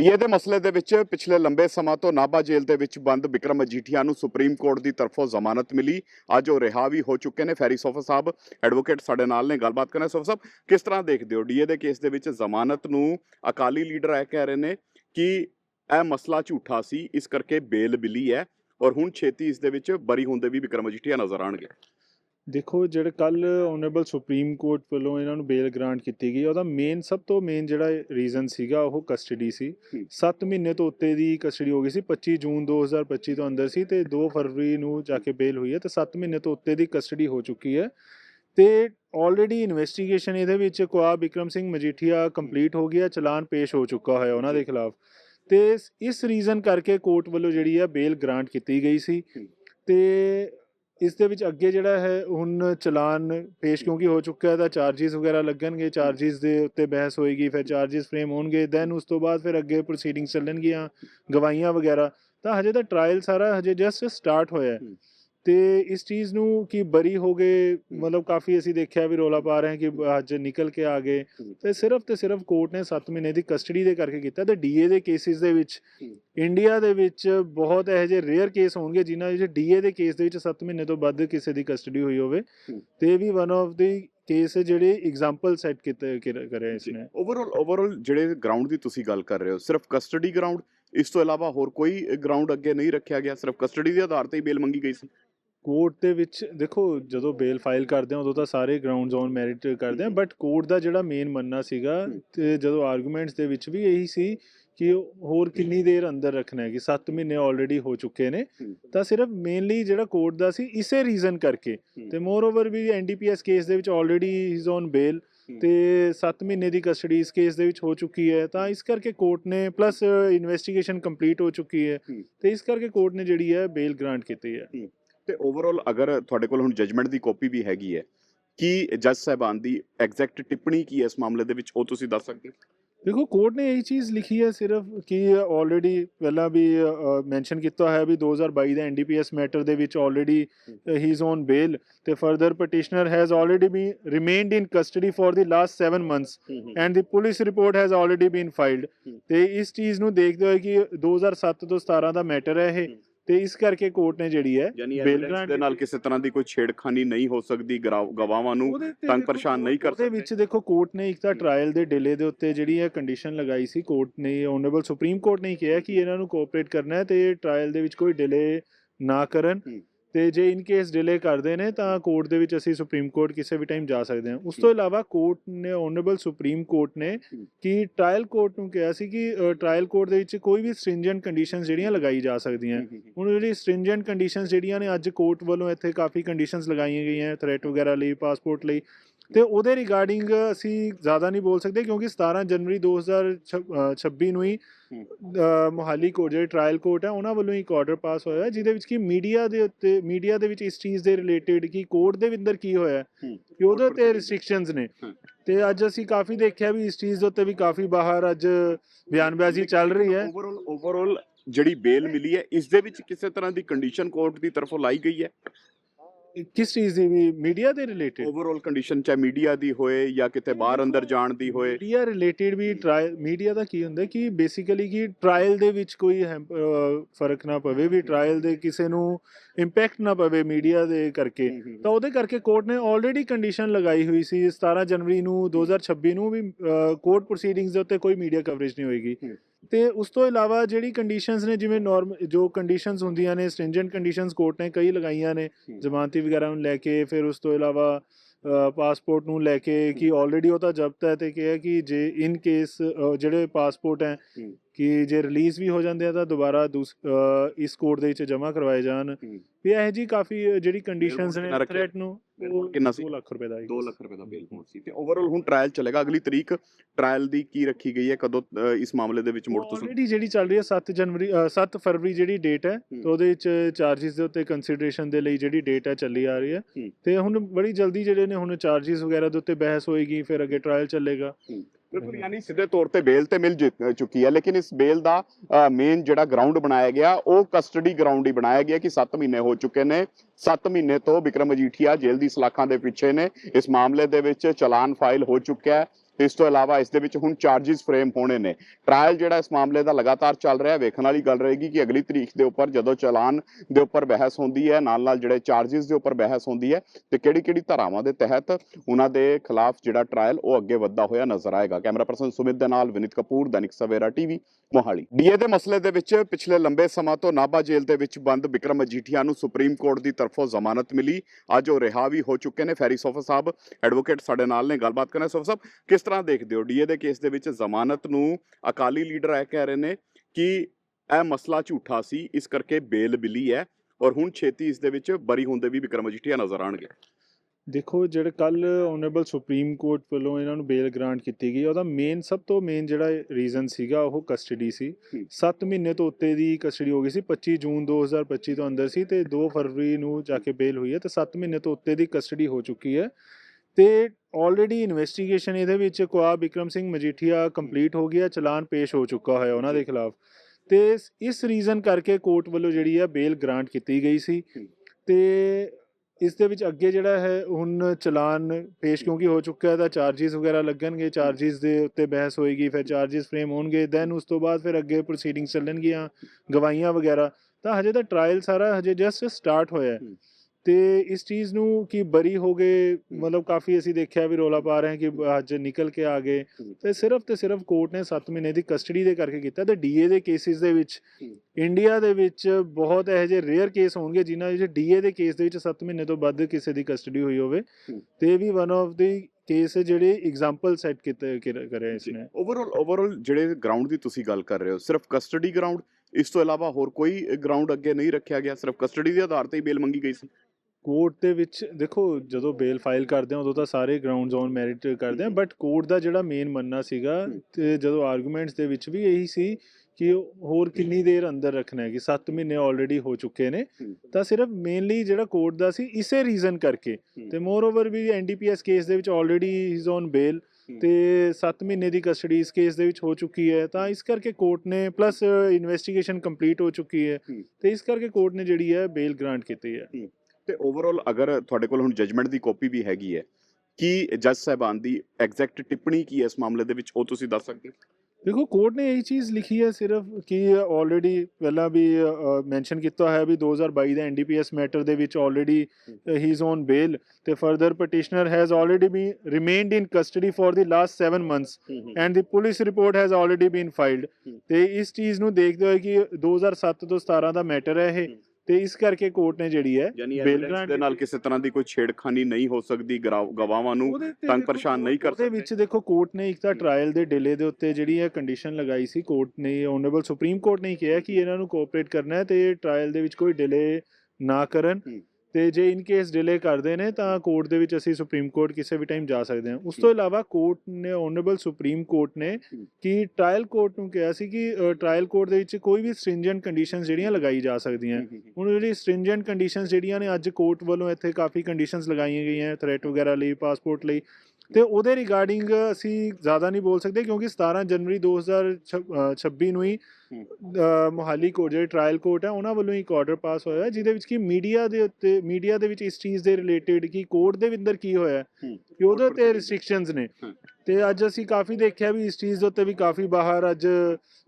DA ਦੇ ਮਸਲੇ ਦੇ ਵਿੱਚ ਪਿਛਲੇ ਲੰਬੇ ਸਮਾਂ ਤੋਂ ਨਾਭਾ ਜੇਲ੍ਹ ਦੇ ਵਿੱਚ ਬੰਦ ਵਿਕਰਮ ਮਜੀਠੀਆ ਨੂੰ ਸੁਪਰੀਮ ਕੋਰਟ ਦੀ ਤਰਫੋਂ ਜ਼ਮਾਨਤ ਮਿਲੀ। ਅੱਜ ਉਹ ਰਿਹਾ ਵੀ ਹੋ ਚੁੱਕੇ ਨੇ। ਫੈਰੀ ਸੋਫਾ ਸਾਹਿਬ, ਐਡਵੋਕੇਟ ਸਾਡੇ ਨਾਲ ਨੇ। ਗੱਲਬਾਤ ਕਰਨਾ ਸੋਫਾ ਸਾਹਿਬ, ਕਿਸ ਤਰ੍ਹਾਂ ਦੇਖਦੇ ਹੋ ਡੀਏ ਦੇ ਕੇਸ ਦੇ ਵਿੱਚ ਜ਼ਮਾਨਤ ਨੂੰ ਅਕਾਲੀ ਲੀਡਰ ਇਹ ਕਹਿ ਰਹੇ ਨੇ ਕਿ ਇਹ ਮਸਲਾ ਝੂਠਾ ਸੀ, ਇਸ ਕਰਕੇ ਬੇਲ ਮਿਲੀ ਹੈ ਔਰ ਹੁਣ ਛੇਤੀ ਇਸ ਦੇ ਵਿੱਚ ਬਰੀ ਹੁੰਦੇ ਵੀ ਵਿਕਰਮ ਮਜੀਠੀਆ ਨਜ਼ਰ ਆਣਗੇ ਦੇਖੋ ਜਿਹੜਾ ਕੱਲ ਓਨਰੇਬਲ ਸੁਪਰੀਮ ਕੋਰਟ ਵੱਲੋਂ ਇਹਨਾਂ ਨੂੰ ਬੇਲ ਗ੍ਰਾਂਟ ਕੀਤੀ ਗਈ ਉਹਦਾ ਮੇਨ ਸਭ ਤੋਂ ਮੇਨ ਜਿਹੜਾ ਰੀਜ਼ਨ ਸੀਗਾ ਉਹ ਕਸਟਡੀ ਸੀ। ਹੂੰ। 7 ਮਹੀਨੇ ਤੋਂ ਉੱਤੇ ਦੀ ਕਸਟਡੀ ਹੋ ਗਈ ਸੀ 25 ਜੂਨ 2025 ਤੋਂ ਅੰਦਰ ਸੀ ਤੇ 2 ਫਰਵਰੀ ਨੂੰ ਜਾ ਕੇ ਬੇਲ ਹੋਈ ਹੈ ਤੇ 7 ਮਹੀਨੇ ਤੋਂ ਉੱਤੇ ਦੀ ਕਸਟਡੀ ਹੋ ਚੁੱਕੀ ਹੈ। ਤੇ ਆਲਰੇਡੀ ਇਨਵੈਸਟੀਗੇਸ਼ਨ ਇਹਦੇ ਵਿੱਚ ਕੁਆ ਬਿਕਰਮ ਸਿੰਘ ਮਜੀਠੀਆ ਕੰਪਲੀਟ ਹੋ ਗਿਆ ਚਲਾਨ ਪੇਸ਼ ਹੋ ਚੁੱਕਾ ਹੋਇਆ ਉਹਨਾਂ ਦੇ ਖਿਲਾਫ। ਤੇ ਇਸ- ਰੀਜ਼ਨ ਕਰਕੇ ਕੋਰਟ ਵੱਲੋਂ ਜਿਹੜੀ ਹੈ ਬੇਲ ਗ੍ਰਾਂਟ ਕੀਤੀ ਗਈ ਸੀ। ਤੇ ਇਸ ਦੇ ਵਿੱਚ ਅੱਗੇ ਜਿਹੜਾ ਹੈ, ਹੁਣ ਚਲਾਨ ਪੇਸ਼ ਕਿਉਂਕਿ ਹੋ ਚੁੱਕਾ ਹੈ ਤਾਂ ਚਾਰजेस ਵਗੈਰਾ ਲੱਗਣਗੇ ਚਾਰजेस ਦੇ ਉੱਤੇ ਬਹਿਸ ਹੋਏਗੀ, ਫਿਰ ਚਾਰजेस ਫਰੇਮ ਹੋਣਗੇ ਦੈਨ ਉਸ ਤੋਂ ਬਾਅਦ ਫਿਰ ਅੱਗੇ ਪ੍ਰੋਸੀਡਿੰਗਸ ਚੱਲਣਗੀਆਂ, ਗਵਾਹੀਆਂ ਵਗੈਰਾ। ਤਾਂ ਹਜੇ ਤਾਂ ਟ੍ਰਾਇਲ ਸਾਰਾ ਹਜੇ ਜਸਟ ਸਟਾਰਟ ਹੋਇਆ ਹੈ। ਤੇ ਇਸ ਚੀਜ਼ ਨੂੰ ਕਿ ਬਰੀ ਹੋ ਗਏ ਮਤਲਬ ਕਾਫੀ ਅਸੀਂ ਦੇਖਿਆ ਵੀ ਰੋਲਾ ਪਾ ਰਹੇ ਕਿ ਅੱਜ ਨਿਕਲ ਕੇ ਆ ਗਏ। ਤੇ ਸਿਰਫ ਤੇ ਸਿਰਫ ਕੋਰਟ ਨੇ 7 ਮਹੀਨੇ ਦੀ ਕਸਟਡੀ ਦੇ ਕਰਕੇ ਕੀਤਾ ਤੇ ਡੀਏ ਦੇ ਕੇਸਿਸ ਦੇ ਵਿੱਚ। ਇੰਡੀਆ ਦੇ ਵਿੱਚ ਬਹੁਤ ਇਹੋ ਜਿਹੇ ਰੇਅਰ ਕੇਸ ਹੋਣਗੇ ਜਿਨ੍ਹਾਂ ਵਿੱਚ ਡੀਏ ਦੇ ਕੇਸ ਦੇ ਵਿੱਚ 7 ਮਹੀਨੇ ਤੋਂ ਵੱਧ ਕਿਸੇ ਦੀ ਕਸਟਡੀ ਹੋਈ ਹੋਵੇ। ਤੇ ਵੀ ਵਨ ਆਫ ਦੀ ਕੇਸ ਜਿਹੜੇ ਐਗਜ਼ਾਮਪਲ ਸੈੱਟ ਕੀਤੇ ਕਰ- ਕਰੇ ਇਸਨੇ ਓਵਰਆਲ ਓਵਰਆਲ ਜਿਹੜੇ ਗਰਾਊਂਡ ਦੀ ਤੁਸੀਂ ਗੱਲ ਕਰ ਰਹੇ ਹੋ ਸਿਰਫ ਕਸਟਡੀ ਗਰਾਊਂਡ ਇਸ ਤੋਂ ਇਲਾਵਾ ਹੋਰ ਕੋਈ ਗਰਾਊਂਡ ਅੱਗੇ ਨਹੀਂ ਰੱਖਿਆ ਗਿਆ ਸਿਰਫ ਕਸਟਡੀ ਦੇ ਆਧਾਰ ਤੇ ਹੀ ਬੇਲ ਮੰਗੀ ਗਈ ਸੀ ਕੋਰਟ ਦੇ ਵਿੱਚ ਦੇਖੋ ਜਦੋਂ ਬੇਲ ਫਾਈਲ ਕਰਦੇ ਆ ਉਦੋਂ ਤਾਂ ਸਾਰੇ ਗਰਾਊਂਡਸ ਔਨ ਮੈਰਿਟ ਕਰਦੇ ਆ। ਬਟ ਕੋਰਟ ਦਾ ਜਿਹੜਾ ਮੇਨ ਮੰਨਣਾ ਸੀਗਾ। ਤੇ ਜਦੋਂ ਆਰਗੂਮੈਂਟਸ ਦੇ ਵਿੱਚ ਵੀ ਇਹੀ ਸੀ ਕਿ ਹੋਰ ਕਿੰਨੀ ਦੇਰ ਅੰਦਰ ਰੱਖਣਾ ਹੈ ਕਿ 7 ਮਹੀਨੇ ਆਲਰੇਡੀ ਹੋ ਚੁੱਕੇ ਨੇ। ਤਾਂ ਸਿਰਫ ਮੇਨਲੀ ਜਿਹੜਾ ਕੋਰਟ ਦਾ ਸੀ ਇਸੇ ਰੀਜ਼ਨ ਕਰਕੇ। ਤੇ ਮੋਰ ਓਵਰ ਵੀ ਐਨਡੀਪੀਐਸ ਕੇਸ ਦੇ ਵਿੱਚ ਆਲਰੇਡੀ ਇਜ਼ ਔਨ ਬੇਲ। ਤੇ 7 ਮਹੀਨੇ ਦੀ ਕਸਟਡੀ ਇਸ ਕੇਸ ਦੇ ਵਿੱਚ ਹੋ ਚੁੱਕੀ ਹੈ ਤਾਂ ਇਸ ਕਰਕੇ ਕੋਰਟ ਨੇ ਪਲੱਸ ਇਨਵੈਸਟੀਗੇਸ਼ਨ ਕੰਪਲੀਟ ਹੋ ਚੁੱਕੀ ਹੈ। ਤੇ ਇਸ ਕਰਕੇ ਕੋਰਟ ਨੇ ਜਿਹੜੀ ਹੈ ਬੇਲ ਗ੍ਰਾਂਟ ਕੀਤੀ ਹੈ ਤੇ ਓਵਰਆਲ ਅਗਰ ਤੁਹਾਡੇ ਕੋਲ ਹੁਣ ਜਜਮੈਂਟ ਦੀ ਕਾਪੀ ਵੀ ਹੈਗੀ ਹੈ ਕੀ ਜੱਜ ਸਾਹਿਬਾਨ ਦੀ ਐਗਜ਼ੈਕਟ ਟਿੱਪਣੀ ਕੀ ਹੈ ਇਸ ਮਾਮਲੇ ਦੇ ਵਿੱਚ ਉਹ ਤੁਸੀਂ ਦੱਸ ਸਕਦੇ ਹੋ ਦੇਖੋ ਕੋਰਟ ਨੇ ਇਹੀ ਚੀਜ਼ ਲਿਖੀ ਹੈ ਸਿਰਫ ਕਿ ਆਲਰੇਡੀ ਪਹਿਲਾਂ ਵੀ ਮੈਂਸ਼ਨ ਕੀਤਾ ਹੋਇਆ ਵੀ 2022 ਦਾ ਐਨਡੀਪੀਐਸ ਮੈਟਰ ਦੇ ਵਿੱਚ already he is on bail ਤੇ further petitioner has already been remanded in custody for the last 7 months and the police report has already been filed. ਤੇ ਇਸ ਚੀਜ਼ ਨੂੰ ਦੇਖਦੇ ਹੋਏ ਕਿ 2007 ਤੋਂ 17 ਦਾ ਮੈਟਰ ਹੈ ਇਹ। ਤੇ ਇਸ ਕਰਕੇ ਕੋਰਟ ਨੇ ਜਿਹੜੀ ਹੈ grant ਦੇ ਨਾਲ। ਕਿਸੇ ਤਰ੍ਹਾਂ ਦੀ ਕੋਈ ਛੇੜਖਾਨੀ ਨਹੀਂ ਹੋ ਸਕਦੀ ਗਵਾਹਾਂ ਨੂੰ ਉਹਦੇ ਤੰਗ ਪਰੇਸ਼ਾਨ ਨਹੀਂ ਕਰ ਉਹਦੇ ਸਕਦੇ। ਵਿੱਚ ਦੇਖੋ ਕੋਰਟ ਨੇ ਇੱਕ ਤਾਂ ਟ੍ਰਾਇਲ ਦੇ ਡਿਲੇ ਦੇ ਉੱਤੇ ਜਿਹੜੀ ਹੈ ਕੰਡੀਸ਼ਨ ਲਗਾਈ ਸੀ ਕੋਰਟ ਨੇ ਓਨਰੇਬਲ ਸੁਪਰੀਮ ਕੋਰਟ ਨੇ ਕਿਹਾ ਕਿ ਇਹਨਾਂ ਨੂੰ ਕੋਆਪਰੇਟ ਕਰਨਾ ਹੈ ਤੇ ਟ੍ਰਾਇਲ ਦੇ ਵਿੱਚ ਕੋਈ ਡਿਲੇ ਨਾ ਕਰਨ। ਤੇ ਜੇ ਇਨ ਕੇਸ ਡਿਲੇ ਕਰਦੇ ਨੇ ਤਾਂ ਕੋਰਟ ਦੇ ਵਿੱਚ ਅਸੀਂ ਸੁਪਰੀਮ ਕੋਰਟ ਕਿਸੇ ਵੀ ਟਾਈਮ ਜਾ ਸਕਦੇ ਹਾਂ। ਉਸ ਤੋਂ ਇਲਾਵਾ ਕੋਰਟ ਨੇ ਓਨਰੇਬਲ ਸੁਪਰੀਮ ਕੋਰਟ ਨੇ। ਕਿ ਟ੍ਰਾਇਲ ਕੋਰਟ ਨੂੰ ਕਿਹਾ ਸੀ ਕਿ ਟ੍ਰਾਇਲ ਕੋਰਟ ਦੇ ਵਿੱਚ ਕੋਈ ਵੀ ਸਟ੍ਰਿੰਜੈਂਟ ਕੰਡੀਸ਼ਨਸ ਜਿਹੜੀਆਂ ਲਗਾਈ ਜਾ ਸਕਦੀਆਂ ਹੁਣ ਜਿਹੜੀ ਸਟ੍ਰਿੰਜੈਂਟ ਕੰਡੀਸ਼ਨਸ ਜਿਹੜੀਆਂ ਨੇ ਅੱਜ ਕੋਰਟ ਵੱਲੋਂ ਇੱਥੇ ਕਾਫੀ ਕੰਡੀਸ਼ਨਸ ਲਗਾਈਆਂ ਗਈਆਂ ਥ੍ਰੈਟ ਵਗੈਰਾ ਲਈ ਪਾਸਪੋਰਟ ਲਈ। ਤੇ ਉਹਦੇ ਰਿਗਾਰਡਿੰਗ ਅਸੀਂ ਜ਼ਿਆਦਾ ਨਹੀਂ ਬੋਲ ਸਕਦੇ ਕਿਉਂਕਿ 17 ਜਨਵਰੀ 2026 ਨੂੰ ਹੀ ਮੋਹਾਲੀ ਕੋਰਟ ਜਿਹੜੇ ਟ੍ਰਾਇਲ ਕੋਰਟ ਹੈ ਉਹਨਾਂ ਵੱਲੋਂ ਇੱਕ ਆਰਡਰ ਪਾਸ ਹੋਇਆ ਹੈ, ਜਿਹਦੇ ਵਿੱਚ ਕਿ ਮੀਡੀਆ ਦੇ ਉੱਤੇ ਮੀਡੀਆ ਦੇ ਵਿੱਚ ਇਸ ਚੀਜ਼ ਦੇ ਰਿਲੇਟਡ ਕਿ ਕੋਰਟ ਦੇ ਅੰਦਰ ਕੀ ਹੋਇਆ। ਕਿ ਉਹਦੇ ਉੱਤੇ। ਰਿਸਟ੍ਰਿਕਸ਼ਨਸ ਨੇ। ਤੇ ਅੱਜ ਅਸੀਂ ਕਾਫੀ ਦੇਖਿਆ ਵੀ ਇਸ ਚੀਜ਼ ਦੇ ਉੱਤੇ ਵੀ ਕਾਫੀ ਬਾਹਰ ਅੱਜ ਬਿਆਨਬਾਜ਼ੀ ਚੱਲ ਰਹੀ ਹੈ ਓਵਰਆਲ ਓਵਰਆਲ ਜਿਹੜੀ ਬੇਲ ਮਿਲੀ ਹੈ ਇਸ ਦੇ ਵਿੱਚ ਕਿਸੇ ਤਰ੍ਹਾਂ ਦੀ ਕੰਡੀਸ਼ਨ ਕੋਰਟ ਦੀ ਤਰਫੋਂ ਲਾਈ ਗਈ ਹੈ ਕਿਸ ਚੀਜ਼ ਦੀ ਵੀ ਮੀਡੀਆ ਦੇ ਰਿਲੇਟਡ ਓਵਰਆਲ ਕੰਡੀਸ਼ਨ ਚਾਹੇ ਮੀਡੀਆ ਦੀ ਹੋਏ ਜਾਂ ਕਿਤੇ ਬਾਹਰ ਅੰਦਰ ਜਾਣ ਦੀ ਹੋਏ। ਮੀਡੀਆ ਰਿਲੇਟਡ ਵੀ ਟ੍ਰਾਇਲ ਮੀਡੀਆ ਦਾ ਕੀ ਹੁੰਦਾ ਕਿ ਬੇਸਿਕਲੀ ਕਿ ਟ੍ਰਾਇਲ ਦੇ ਵਿੱਚ ਕੋਈ ਫ਼ਰਕ ਨਾ ਪਵੇ ਵੀ ਟ੍ਰਾਇਲ ਦੇ ਕਿਸੇ ਨੂੰ ਇੰਪੈਕਟ ਨਾ ਪਵੇ ਮੀਡੀਆ ਦੇ ਕਰਕੇ। ਤਾਂ ਉਹਦੇ ਕਰਕੇ ਕੋਰਟ ਨੇ ਆਲਰੇਡੀ ਕੰਡੀਸ਼ਨ ਲਗਾਈ ਹੋਈ ਸੀ। 17 ਜਨਵਰੀ ਨੂੰ 2026 ਨੂੰ ਵੀ ਕੋਰਟ ਪ੍ਰੋਸੀਡਿੰਗਸ ਦੇ ਉੱਤੇ ਕੋਈ ਮੀਡੀਆ ਕਵਰੇਜ ਨਹੀਂ ਹੋਏਗੀ। ਤੇ ਉਸ ਤੋਂ ਇਲਾਵਾ ਜਿਹੜੀ ਕੰਡੀਸ਼ਨਸ ਨੇ ਜਿਵੇਂ ਨਾਰਮ ਜੋ ਕੰਡੀਸ਼ਨਸ ਹੁੰਦੀਆਂ ਨੇ ਸਟ੍ਰਿੰਜੈਂਟ ਕੰਡੀਸ਼ਨਸ ਕੋਰਟ ਨੇ ਕਈ ਲਗਾਈਆਂ ਨੇ। ਜ਼ਮਾਨਤੀ ਵਗੈਰਾ ਨੂੰ ਲੈ ਕੇ ਫਿਰ ਉਸ ਤੋਂ ਇਲਾਵਾ ਪਾਸਪੋਰਟ ਨੂੰ ਲੈ ਕੇ ਕਿ ਆਲਰੇਡੀ ਉਹ ਤਾਂ ਜ਼ਬਤ ਹੈ ਤੇ ਕਿਹਾ ਕਿ ਜੇ ਇਨ ਕੇਸ ਜਿਹੜੇ ਪਾਸਪੋਰਟ ਹੂੰ। ਕਿ ਜੇ ਰਿਲੀਜ਼ ਵੀ ਹੋ ਜਾਂਦੇ ਆ ਤਾਂ ਦੁਬਾਰਾ ਇਸ ਕੋਰਟ ਦੇ ਵਿੱਚ ਜਮ੍ਹਾਂ ਕਰਵਾਏ ਜਾਣ। ਵੀ ਇਹ ਜੀ ਕਾਫੀ ਜਿਹੜੀ ਕੰਡੀਸ਼ਨਸ ਨੇ ਥ੍ਰੈਟ ਨੂੰ ਕਿੰਨਾ ਸੀ? 2 ਲੱਖ ਰੁਪਏ ਦਾ 2 ਲੱਖ ਰੁਪਏ ਦਾ ਬੇਲ ਬੌਂਡ ਸੀ। ਤੇ ਓਵਰਆਲ ਹੁਣ ਟ੍ਰਾਇਲ ਚੱਲੇਗਾ। ਅਗਲੀ ਤਰੀਕ ਟ੍ਰਾਇਲ ਦੀ ਕੀ ਰੱਖੀ ਗਈ ਹੈ? ਕਦੋਂ ਇਸ ਮਾਮਲੇ ਦੇ ਵਿੱਚ ਮੁੜ ਤੁਸੀਂ ਆਲਰੇਡੀ ਜਿਹੜੀ ਚੱਲ ਰਹੀ ਹੈ 7 ਜਨਵਰੀ 7 ਫਰਵਰੀ ਜਿਹੜੀ ਡੇਟ ਹੈ ਤੇ ਉਹਦੇ ਵਿੱਚ ਚਾਰजेस ਦੇ ਉੱਤੇ ਕੰਸੀਡਰੇਸ਼ਨ ਦੇ ਲਈ ਜਿਹੜੀ ਡੇਟ ਹੈ ਚੱਲੀ ਆ ਰਹੀ ਹੈ। ਤੇ ਹੁਣ ਬੜੀ ਜਲਦੀ ਜਿਹੜੇ ਨੇ ਹੁਣ ਚਾਰजेस ਵਗੈਰਾ ਦੇ ਉੱਤੇ ਬਹਿਸ ਹੋਏਗੀ ਫਿਰ ਅੱਗੇ ਟ੍ਰਾਇਲ ਚੱਲੇਗਾ। ਬਿਲਕੁਲ ਯਾਨੀ ਸਿੱਧੇ ਤੌਰ ਤੇ ਬੇਲ ਤੇ ਮਿਲ ਚੁੱਕੀ ਹੈ ਲੇਕਿਨ ਇਸ ਬੇਲ ਦਾ ਮੇਨ ਜਿਹੜਾ ਗਰਾਊਂਡ ਬਣਾਇਆ ਗਿਆ ਉਹ ਕਸਟਡੀ ਗਰਾਊਂਡ ਹੀ ਬਣਾਇਆ ਗਿਆ ਕਿ 7 ਮਹੀਨੇ ਹੋ ਚੁੱਕੇ ਨੇ। 7 ਮਹੀਨੇ ਤੋਂ ਵਿਕਰਮ ਮਜੀਠੀਆ ਜੇਲ੍ਹ ਦੀ ਸਲਾਖਾਂ ਦੇ ਪਿੱਛੇ ਨੇ। ਇਸ ਮਾਮਲੇ ਦੇ ਵਿੱਚ ਚਲਾਨ ਫਾਈਲ ਹੋ ਚੁੱਕਿਆ ਹੈ। ਇਸ ਤੋਂ ਇਲਾਵਾ ਇਸ ਦੇ ਵਿੱਚ ਹੁਣ ਚਾਰजेस ਫਰੇਮ ਹੋਣੇ ਨੇ। ਟ੍ਰਾਇਲ ਜਿਹੜਾ ਇਸ ਮਾਮਲੇ ਦਾ ਲਗਾਤਾਰ ਚੱਲ ਰਿਹਾ, ਵੇਖਣ ਵਾਲੀ ਗੱਲ ਰਹੇਗੀ ਕਿ ਅਗਲੀ ਤਰੀਕ ਦੇ ਉੱਪਰ ਜਦੋਂ ਚਲਾਨ ਦੇ ਉੱਪਰ ਬਹਿਸ ਹੁੰਦੀ ਹੈ ਨਾਲ ਨਾਲ ਜਿਹੜੇ ਚਾਰजेस ਦੇ ਉੱਪਰ ਬਹਿਸ ਹੁੰਦੀ ਹੈ ਤੇ ਕਿਹੜੀ ਕਿਹੜੀ ਧਾਰਾਵਾਂ ਦੇ ਤਹਿਤ ਉਹਨਾਂ ਦੇ ਖਿਲਾਫ ਜਿਹੜਾ ਟ੍ਰਾਇਲ ਉਹ ਅੱਗੇ ਵੱਧਦਾ ਹੋਇਆ ਨਜ਼ਰ ਆਏਗਾ। ਕੈਮਰਾ ਪਰਸਨ ਸੁਮਿਤ ਦੇ ਨਾਲ ਵਿਨਿਤ ਕਪੂਰ, ਦੈਨਿਕ ਸਵੇਰਾ ਟੀਵੀ, ਮੋਹਾਲੀ। ਡੀਏ ਦੇ ਮਸਲੇ ਦੇ ਵਿੱਚ ਪਿਛਲੇ ਲੰਬੇ ਸਮਾਂ ਤੋਂ ਨਾਭਾ ਜੇਲ੍ਹ ਦੇ ਵਿੱਚ ਬੰਦ ਵਿਕਰਮ ਅਜੀਠੀਆ ਨੂੰ ਸੁਪਰੀਮ ਕੋਰਟ ਦੀ ਤਰਫੋਂ ਜ਼ਮਾਨਤ ਮਿਲੀ। ਅੱਜ ਉਹ ਰਿਹਾ ਵੀ ਹੋ ਚੁੱਕੇ ਨੇ। ਫੈਰੀ ਸੋਫਾ ਸਾਹਿਬ ਐਡਵੋਕੇਟ ਸਾਡੇ ਨਾਲ ਨੇ। ਗੱਲਬਾਤ ਕਰਨਾ ਸੋਫਾ ਸਾਹਿਬ, ਕਿਸ ਤਰ੍ਹਾਂ ਦੇਖਦੇ ਹੋ? ਡੀਏ ਦੇ ਕੇਸ ਦੇ ਵਿੱਚ ਜ਼ਮਾਨਤ ਨੂੰ ਅਕਾਲੀ ਲੀਡਰ ਇਹ ਕਹਿ ਰਹੇ ਨੇ ਕਿ ਇਹ ਮਸਲਾ ਝੂਠਾ ਸੀ ਇਸ ਕਰਕੇ ਬੇਲ ਮਿਲੀ ਹੈ ਔਰ ਹੁਣ ਛੇਤੀ ਇਸ ਦੇ ਵਿੱਚ ਬਰੀ ਹੁੰਦੇ ਵੀ ਵਿਕਰਮ ਮਜੀਠੀਆ ਨਜ਼ਰ ਆਣਗੇ ਦੇਖੋ ਜਿਹੜਾ ਕੱਲ ਓਨਰੇਬਲ ਸੁਪਰੀਮ ਕੋਰਟ ਵੱਲੋਂ ਇਹਨਾਂ ਨੂੰ ਬੇਲ ਗ੍ਰਾਂਟ ਕੀਤੀ ਗਈ ਉਹਦਾ ਮੇਨ ਸਭ ਤੋਂ ਮੇਨ ਜਿਹੜਾ ਰੀਜ਼ਨ ਸੀਗਾ ਉਹ ਕਸਟਡੀ ਸੀ। ਹੂੰ। 7 ਮਹੀਨੇ ਤੋਂ ਉੱਤੇ ਦੀ ਕਸਟਡੀ ਹੋ ਗਈ ਸੀ 25 ਜੂਨ 2025 ਤੋਂ ਅੰਦਰ ਸੀ ਤੇ 2 ਫਰਵਰੀ ਨੂੰ ਜਾ ਕੇ ਬੇਲ ਹੋਈ ਹੈ ਤੇ 7 ਮਹੀਨੇ ਤੋਂ ਉੱਤੇ ਦੀ ਕਸਟਡੀ ਹੋ ਚੁੱਕੀ ਹੈ। ਤੇ ਆਲਰੇਡੀ ਇਨਵੈਸਟੀਗੇਸ਼ਨ ਇਹਦੇ ਵਿੱਚ ਕੋਆ ਵਿਕਰਮ ਸਿੰਘ ਮਜੀਠੀਆ ਕੰਪਲੀਟ ਹੋ ਗਿਆ ਚਲਾਨ ਪੇਸ਼ ਹੋ ਚੁੱਕਾ ਹੋਇਆ ਉਹਨਾਂ ਦੇ ਖਿਲਾਫ। ਤੇ ਇਸ ਰੀਜ਼ਨ ਕਰਕੇ ਕੋਰਟ ਵੱਲੋਂ ਜਿਹੜੀ ਆ ਬੇਲ ਗ੍ਰਾਂਟ ਕੀਤੀ ਗਈ ਸੀ। ਤੇ ਇਸ ਦੇ ਵਿੱਚ ਅੱਗੇ ਜਿਹੜਾ ਹੈ ਹੁਣ ਚਲਾਨ ਪੇਸ਼ ਕਿਉਂਕਿ ਹੋ ਚੁੱਕਾ ਹੈ ਤਾਂ ਚਾਰजेस ਵਗੈਰਾ ਲੱਗਣਗੇ ਚਾਰजेस ਦੇ ਉੱਤੇ ਬਹਿਸ ਹੋਏਗੀ ਫਿਰ ਚਾਰजेस ਫਰੇਮ ਹੋਣਗੇ ਦੈਨ ਉਸ ਤੋਂ ਬਾਅਦ ਫਿਰ ਅੱਗੇ ਪ੍ਰੋਸੀਡਿੰਗ ਚੱਲਣਗੀਆਂ ਗਵਾਹੀਆਂ ਵਗੈਰਾ। ਤਾਂ ਹਜੇ ਤਾਂ ਟਰਾਇਲ ਸਾਰਾ ਹਜੇ ਜਸਟ ਸਟਾਰਟ ਹੋਇਆ ਹੈ। ਤੇ ਇਸ ਚੀਜ਼ ਨੂੰ ਕਿ ਬਰੀ ਹੋ ਗਏ ਮਤਲਬ ਕਾਫੀ ਅਸੀਂ ਦੇਖਿਆ ਵੀ ਰੋਲਾ ਪਾ ਰਹੇ ਕਿ ਅੱਜ ਨਿਕਲ ਕੇ ਆ ਗਏ। ਤੇ ਸਿਰਫ ਤੇ ਸਿਰਫ ਕੋਰਟ ਨੇ 7 ਮਹੀਨੇ ਦੀ ਕਸਟਡੀ ਦੇ ਕਰਕੇ ਕੀਤਾ ਤੇ ਡੀਏ ਦੇ ਕੇਸਿਸ ਦੇ ਵਿੱਚ। ਇੰਡੀਆ ਦੇ ਵਿੱਚ ਬਹੁਤ ਇਹੋ ਜਿਹੇ ਰੇਅਰ ਕੇਸ ਹੋਣਗੇ ਜਿਨ੍ਹਾਂ ਵਿੱਚ ਡੀਏ ਦੇ ਕੇਸ ਦੇ ਵਿੱਚ 7 ਮਹੀਨੇ ਤੋਂ ਵੱਧ ਕਿਸੇ ਦੀ ਕਸਟਡੀ ਹੋਈ ਹੋਵੇ। ਤੇ ਵੀ ਵਨ ਆਫ ਦੀ ਕੇਸ ਜਿਹੜੇ ਐਗਜ਼ਾਮਪਲ ਸੈੱਟ ਕੀਤੇ ਕਰ- ਕਰਿਆ ਇਸਨੇ ਓਵਰਆਲ ਓਵਰਆਲ ਜਿਹੜੇ ਗਰਾਊਂਡ ਦੀ ਤੁਸੀਂ ਗੱਲ ਕਰ ਰਹੇ ਹੋ ਸਿਰਫ ਕਸਟਡੀ ਗਰਾਊਂਡ ਇਸ ਤੋਂ ਇਲਾਵਾ ਹੋਰ ਕੋਈ ਗਰਾਊਂਡ ਅੱਗੇ ਨਹੀਂ ਰੱਖਿਆ ਗਿਆ ਸਿਰਫ ਕਸਟਡੀ ਦੇ ਆਧਾਰ ਤੇ ਹੀ ਬੇਲ ਮੰਗੀ ਗਈ ਸੀ ਕੋਰਟ ਦੇ ਵਿੱਚ ਦੇਖੋ ਜਦੋਂ ਬੇਲ ਫਾਈਲ ਕਰਦੇ ਆ ਉਦੋਂ ਤਾਂ ਸਾਰੇ ਗਰਾਊਂਡਸ ਔਨ ਮੈਰਿਟ ਕਰਦੇ ਆ। ਬਟ ਕੋਰਟ ਦਾ ਜਿਹੜਾ ਮੇਨ ਮੰਨਣਾ ਸੀਗਾ। ਤੇ ਜਦੋਂ ਆਰਗੂਮੈਂਟਸ ਦੇ ਵਿੱਚ ਵੀ ਇਹੀ ਸੀ ਕਿ ਹੋਰ ਕਿੰਨੀ ਦੇਰ ਅੰਦਰ ਰੱਖਣਾ ਹੈ ਕਿ 7 ਮਹੀਨੇ ਆਲਰੇਡੀ ਹੋ ਚੁੱਕੇ ਨੇ। ਤਾਂ ਸਿਰਫ ਮੇਨਲੀ ਜਿਹੜਾ ਕੋਰਟ ਦਾ ਸੀ ਇਸੇ ਰੀਜ਼ਨ ਕਰਕੇ। ਤੇ ਮੋਰ ਓਵਰ ਵੀ ਐਨਡੀਪੀਐਸ ਕੇਸ ਦੇ ਵਿੱਚ ਆਲਰੇਡੀ ਇਜ਼ ਔਨ ਬੇਲ। ਤੇ 7 ਮਹੀਨੇ ਦੀ ਕਸਟਡੀ ਇਸ ਕੇਸ ਦੇ ਵਿੱਚ ਹੋ ਚੁੱਕੀ ਹੈ ਤਾਂ ਇਸ ਕਰਕੇ ਕੋਰਟ ਨੇ ਪਲੱਸ ਇਨਵੈਸਟੀਗੇਸ਼ਨ ਕੰਪਲੀਟ ਹੋ ਚੁੱਕੀ ਹੈ। ਤੇ ਇਸ ਕਰਕੇ ਕੋਰਟ ਨੇ ਜਿਹੜੀ ਹੈ ਬੇਲ ਗ੍ਰਾਂਟ ਕੀਤੀ ਹੈ ਤੇ ਓਵਰਆਲ ਅਗਰ ਤੁਹਾਡੇ ਕੋਲ ਹੁਣ ਜਜਮੈਂਟ ਦੀ ਕਾਪੀ ਵੀ ਹੈਗੀ ਹੈ ਕੀ ਜੱਜ ਸਾਹਿਬਾਨ ਦੀ ਐਗਜ਼ੈਕਟ ਟਿੱਪਣੀ ਕੀ ਹੈ ਇਸ ਮਾਮਲੇ ਦੇ ਵਿੱਚ ਉਹ ਤੁਸੀਂ ਦੱਸ ਸਕਦੇ ਹੋ ਦੇਖੋ ਕੋਰਟ ਨੇ ਇਹੀ ਚੀਜ਼ ਲਿਖੀ ਹੈ ਸਿਰਫ ਕਿ ਆਲਰੇਡੀ ਪਹਿਲਾਂ ਵੀ ਮੈਂਸ਼ਨ ਕੀਤਾ ਹੈ ਵੀ 2022 ਦਾ ਐਨਡੀਪੀਐਸ ਮੈਟਰ ਦੇ ਵਿੱਚ already he is on bail ਤੇ further petitioner has already been remanded in custody for the last 7 months and the police report has already been filed. ਤੇ ਇਸ ਚੀਜ਼ ਨੂੰ ਦੇਖਦੇ ਹੋਏ ਕਿ 2007 ਤੋਂ 17 ਦਾ ਮੈਟਰ ਹੈ ਇਹ। ਤੇ ਇਸ ਕਰਕੇ ਕੋਰਟ ਨੇ ਜਿਹੜੀ ਹੈ grant ਦੇ ਨਾਲ। ਕਿਸੇ ਤਰ੍ਹਾਂ ਦੀ ਕੋਈ ਛੇੜਖਾਨੀ ਨਹੀਂ ਹੋ ਸਕਦੀ ਗਵਾਹਾਂ ਨੂੰ ਉਹਦੇ ਤੰਗ ਪਰੇਸ਼ਾਨ ਨਹੀਂ ਕਰ ਉਹਦੇ ਸਕਦੇ। ਵਿੱਚ ਦੇਖੋ ਕੋਰਟ ਨੇ ਇੱਕ ਤਾਂ ਟ੍ਰਾਇਲ ਦੇ ਡਿਲੇ ਦੇ ਉੱਤੇ ਜਿਹੜੀ ਹੈ ਕੰਡੀਸ਼ਨ ਲਗਾਈ ਸੀ ਕੋਰਟ ਨੇ ਓਨਰੇਬਲ ਸੁਪਰੀਮ ਕੋਰਟ ਨੇ ਕਿਹਾ ਕਿ ਇਹਨਾਂ ਨੂੰ ਕੋਆਪਰੇਟ ਕਰਨਾ ਹੈ ਤੇ ਟ੍ਰਾਇਲ ਦੇ ਵਿੱਚ ਕੋਈ ਡਿਲੇ ਨਾ ਕਰਨ। ਤੇ ਜੇ ਇਨ ਕੇਸ ਡਿਲੇ ਕਰਦੇ ਨੇ ਤਾਂ ਕੋਰਟ ਦੇ ਵਿੱਚ ਅਸੀਂ ਸੁਪਰੀਮ ਕੋਰਟ ਕਿਸੇ ਵੀ ਟਾਈਮ ਜਾ ਸਕਦੇ ਹਾਂ। ਉਸ ਤੋਂ ਇਲਾਵਾ ਕੋਰਟ ਨੇ ਓਨਰੇਬਲ ਸੁਪਰੀਮ ਕੋਰਟ ਨੇ। ਕਿ ਟ੍ਰਾਇਲ ਕੋਰਟ ਨੂੰ ਕਿਹਾ ਸੀ ਕਿ ਟ੍ਰਾਇਲ ਕੋਰਟ ਦੇ ਵਿੱਚ ਕੋਈ ਵੀ ਸਟ੍ਰਿੰਜੈਂਟ ਕੰਡੀਸ਼ਨਸ ਜਿਹੜੀਆਂ ਲਗਾਈ ਜਾ ਸਕਦੀਆਂ ਹੁਣ ਜਿਹੜੀ ਸਟ੍ਰਿੰਜੈਂਟ ਕੰਡੀਸ਼ਨਸ ਜਿਹੜੀਆਂ ਨੇ ਅੱਜ ਕੋਰਟ ਵੱਲੋਂ ਇੱਥੇ ਕਾਫੀ ਕੰਡੀਸ਼ਨਸ ਲਗਾਈਆਂ ਗਈਆਂ ਥ੍ਰੈਟ ਵਗੈਰਾ ਲਈ ਪਾਸਪੋਰਟ ਲਈ। ਤੇ ਉਹਦੇ ਰਿਗਾਰਡਿੰਗ ਅਸੀਂ ਜ਼ਿਆਦਾ ਨਹੀਂ ਬੋਲ ਸਕਦੇ ਕਿਉਂਕਿ 17 ਜਨਵਰੀ 2026 ਨੂੰ ਹੀ ਮੋਹਾਲੀ ਕੋਰਟ ਜਿਹੜੇ ਟ੍ਰਾਇਲ ਕੋਰਟ ਹੈ ਉਹਨਾਂ ਵੱਲੋਂ ਇੱਕ ਆਰਡਰ ਪਾਸ ਹੋਇਆ ਹੈ, ਜਿਹਦੇ ਵਿੱਚ ਕਿ ਮੀਡੀਆ ਦੇ ਉੱਤੇ ਮੀਡੀਆ ਦੇ ਵਿੱਚ ਇਸ ਚੀਜ਼ ਦੇ ਰਿਲੇਟਡ ਕਿ ਕੋਰਟ ਦੇ ਅੰਦਰ ਕੀ ਹੋਇਆ। ਕਿ ਉਹਦੇ ਉੱਤੇ। ਰਿਸਟ੍ਰਿਕਸ਼ਨਸ ਨੇ। ਤੇ ਅੱਜ ਅਸੀਂ ਕਾਫੀ ਦੇਖਿਆ ਵੀ ਇਸ ਚੀਜ਼ ਦੇ ਉੱਤੇ ਵੀ ਕਾਫੀ ਬਾਹਰ ਅੱਜ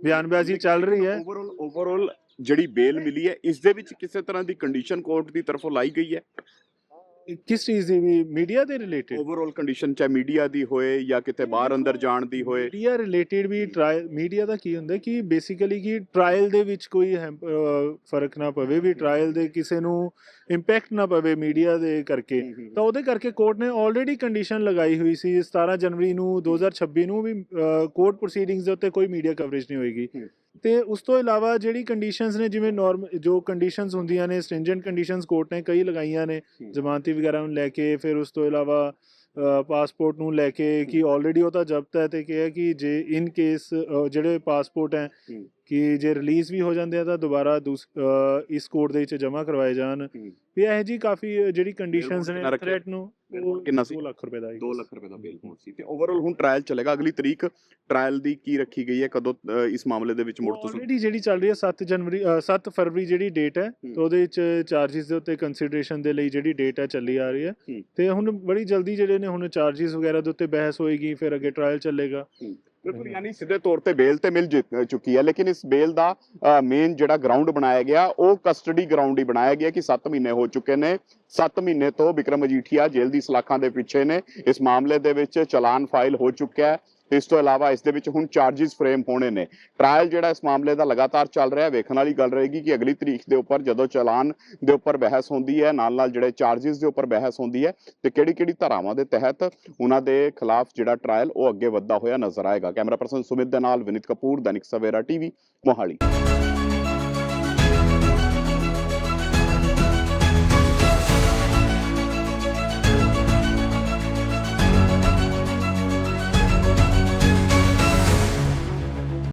ਬਿਆਨਬਾਜ਼ੀ ਚੱਲ ਰਹੀ ਹੈ ਓਵਰਆਲ ਓਵਰਆਲ ਜਿਹੜੀ ਬੇਲ ਮਿਲੀ ਹੈ ਇਸ ਦੇ ਵਿੱਚ ਕਿਸੇ ਤਰ੍ਹਾਂ ਦੀ ਕੰਡੀਸ਼ਨ ਕੋਰਟ ਦੀ ਤਰਫੋਂ ਲਾਈ ਗਈ ਹੈ ਕਿਸ ਚੀਜ਼ ਦੀ ਵੀ ਮੀਡੀਆ ਦੇ ਰਿਲੇਟਡ ਓਵਰਆਲ ਕੰਡੀਸ਼ਨ ਚਾਹੇ ਮੀਡੀਆ ਦੀ ਹੋਏ ਜਾਂ ਕਿਤੇ ਬਾਹਰ ਅੰਦਰ ਜਾਣ ਦੀ ਹੋਏ। ਮੀਡੀਆ ਰਿਲੇਟਡ ਵੀ ਟ੍ਰਾਇਲ ਮੀਡੀਆ ਦਾ ਕੀ ਹੁੰਦਾ ਕਿ ਬੇਸਿਕਲੀ ਕਿ ਟ੍ਰਾਇਲ ਦੇ ਵਿੱਚ ਕੋਈ ਫ਼ਰਕ ਨਾ ਪਵੇ ਵੀ ਟ੍ਰਾਇਲ ਦੇ ਕਿਸੇ ਨੂੰ ਇੰਪੈਕਟ ਨਾ ਪਵੇ ਮੀਡੀਆ ਦੇ ਕਰਕੇ। ਤਾਂ ਉਹਦੇ ਕਰਕੇ ਕੋਰਟ ਨੇ ਆਲਰੇਡੀ ਕੰਡੀਸ਼ਨ ਲਗਾਈ ਹੋਈ ਸੀ। 17 ਜਨਵਰੀ ਨੂੰ 2026 ਨੂੰ ਵੀ ਕੋਰਟ ਪ੍ਰੋਸੀਡਿੰਗਸ ਦੇ ਉੱਤੇ ਕੋਈ ਮੀਡੀਆ ਕਵਰੇਜ ਨਹੀਂ ਹੋਏਗੀ। ਤੇ ਉਸ ਤੋਂ ਇਲਾਵਾ ਜਿਹੜੀ ਕੰਡੀਸ਼ਨਸ ਨੇ ਜਿਵੇਂ ਨਾਰਮ ਜੋ ਕੰਡੀਸ਼ਨਸ ਹੁੰਦੀਆਂ ਨੇ ਸਟ੍ਰਿੰਜੈਂਟ ਕੰਡੀਸ਼ਨਸ ਕੋਰਟ ਨੇ ਕਈ ਲਗਾਈਆਂ ਨੇ। ਜ਼ਮਾਨਤੀ ਵਗੈਰਾ ਨੂੰ ਲੈ ਕੇ ਫਿਰ ਉਸ ਤੋਂ ਇਲਾਵਾ ਪਾਸਪੋਰਟ ਨੂੰ ਲੈ ਕੇ ਕਿ ਆਲਰੇਡੀ ਉਹ ਤਾਂ ਜ਼ਬਤ ਹੈ ਤੇ ਕਿਹਾ ਕਿ ਜੇ ਇਨ ਕੇਸ ਜਿਹੜੇ ਪਾਸਪੋਰਟ ਹੂੰ। ਕਿ ਜੇ ਰਿਲੀਜ਼ ਵੀ ਹੋ ਜਾਂਦੇ ਆ ਤਾਂ ਦੁਬਾਰਾ ਇਸ ਕੋਰਟ ਦੇ ਵਿੱਚ ਜਮ੍ਹਾਂ ਕਰਵਾਏ ਜਾਣ। ਵੀ ਇਹ ਜੀ ਕਾਫੀ ਜਿਹੜੀ ਕੰਡੀਸ਼ਨਸ ਨੇ ਥ੍ਰੈਟ ਨੂੰ ਕਿੰਨਾ ਸੀ? 2 ਲੱਖ ਰੁਪਏ ਦਾ 2 ਲੱਖ ਰੁਪਏ ਦਾ ਬੇਲ ਬੌਂਡ ਸੀ। ਤੇ ਓਵਰਆਲ ਹੁਣ ਟ੍ਰਾਇਲ ਚੱਲੇਗਾ। ਅਗਲੀ ਤਰੀਕ ਟ੍ਰਾਇਲ ਦੀ ਕੀ ਰੱਖੀ ਗਈ ਹੈ? ਕਦੋਂ ਇਸ ਮਾਮਲੇ ਦੇ ਵਿੱਚ ਮੁੜ ਤੁਸੀਂ ਆਲਰੇਡੀ ਜਿਹੜੀ ਚੱਲ ਰਹੀ ਹੈ 7 ਜਨਵਰੀ 7 ਫਰਵਰੀ ਜਿਹੜੀ ਡੇਟ ਹੈ ਤੇ ਉਹਦੇ ਵਿੱਚ ਚਾਰजेस ਦੇ ਉੱਤੇ ਕੰਸੀਡਰੇਸ਼ਨ ਦੇ ਲਈ ਜਿਹੜੀ ਡੇਟ ਹੈ ਚੱਲੀ ਆ ਰਹੀ ਹੈ। ਤੇ ਹੁਣ ਬੜੀ ਜਲਦੀ ਜਿਹੜੇ ਨੇ ਹੁਣ ਚਾਰजेस ਵਗੈਰਾ ਦੇ ਉੱਤੇ ਬਹਿਸ ਹੋਏਗੀ ਫਿਰ ਅੱਗੇ ਟ੍ਰਾਇਲ ਚੱਲੇਗਾ। ਬਿਲਕੁਲ ਯਾਨੀ ਸਿੱਧੇ ਤੌਰ ਤੇ ਬੇਲ ਤੇ ਮਿਲ ਚੁੱਕੀ ਹੈ ਲੇਕਿਨ ਇਸ ਬੇਲ ਦਾ ਮੇਨ ਜਿਹੜਾ ਗਰਾਊਂਡ ਬਣਾਇਆ ਗਿਆ ਉਹ ਕਸਟਡੀ ਗਰਾਊਂਡ ਹੀ ਬਣਾਇਆ ਗਿਆ ਕਿ 7 ਮਹੀਨੇ ਹੋ ਚੁੱਕੇ ਨੇ। 7 ਮਹੀਨੇ ਤੋਂ ਵਿਕਰਮ ਮਜੀਠੀਆ ਜੇਲ੍ਹ ਦੀ ਸਲਾਖਾਂ ਦੇ ਪਿੱਛੇ ਨੇ। ਇਸ ਮਾਮਲੇ ਦੇ ਵਿੱਚ ਚਲਾਨ ਫਾਈਲ ਹੋ ਚੁੱਕਿਆ ਹੈ। ਇਸ ਤੋਂ ਇਲਾਵਾ ਇਸ ਦੇ ਵਿੱਚ ਹੁਣ ਚਾਰजेस ਫਰੇਮ ਹੋਣੇ ਨੇ। ਟ੍ਰਾਇਲ ਜਿਹੜਾ ਇਸ ਮਾਮਲੇ ਦਾ ਲਗਾਤਾਰ ਚੱਲ ਰਿਹਾ, ਵੇਖਣ ਵਾਲੀ ਗੱਲ ਰਹੇਗੀ ਕਿ ਅਗਲੀ ਤਰੀਕ ਦੇ ਉੱਪਰ ਜਦੋਂ ਚਲਾਨ ਦੇ ਉੱਪਰ ਬਹਿਸ ਹੁੰਦੀ ਹੈ ਨਾਲ ਨਾਲ ਜਿਹੜੇ ਚਾਰजेस ਦੇ ਉੱਪਰ ਬਹਿਸ ਹੁੰਦੀ ਹੈ ਤੇ ਕਿਹੜੀ ਕਿਹੜੀ ਧਾਰਾਵਾਂ ਦੇ ਤਹਿਤ ਉਹਨਾਂ ਦੇ ਖਿਲਾਫ ਜਿਹੜਾ ਟ੍ਰਾਇਲ ਉਹ ਅੱਗੇ ਵੱਧਦਾ ਹੋਇਆ ਨਜ਼ਰ ਆਏਗਾ। ਕੈਮਰਾ ਪਰਸਨ ਸੁਮਿਤ ਦੇ ਨਾਲ ਵਿਨਿਤ ਕਪੂਰ, ਦੈਨਿਕ ਸਵੇਰਾ ਟੀਵੀ, ਮੋਹਾਲੀ।